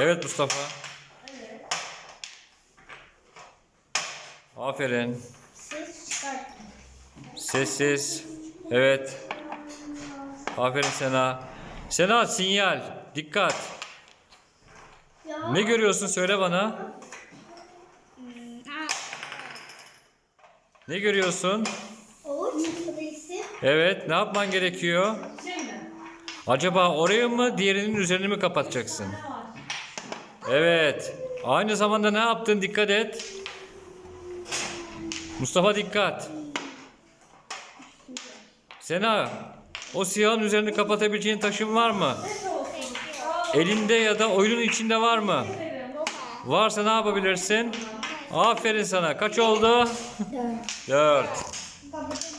Evet Mustafa. Aferin. Ses. Sessiz. Evet. Aferin Sena. Sena sinyal. Dikkat. Ya. Ne görüyorsun söyle bana. Ne görüyorsun? Evet, ne yapman gerekiyor? Acaba oraya mı, diğerinin üzerini mi kapatacaksın? Evet. Aynı zamanda ne yaptın? Dikkat et. Mustafa dikkat. Sena, o siyahın üzerini kapatabileceğin taşın var mı? Elinde ya da oyunun içinde var mı? Varsa ne yapabilirsin? Aferin sana. Kaç oldu? Dört. Dört.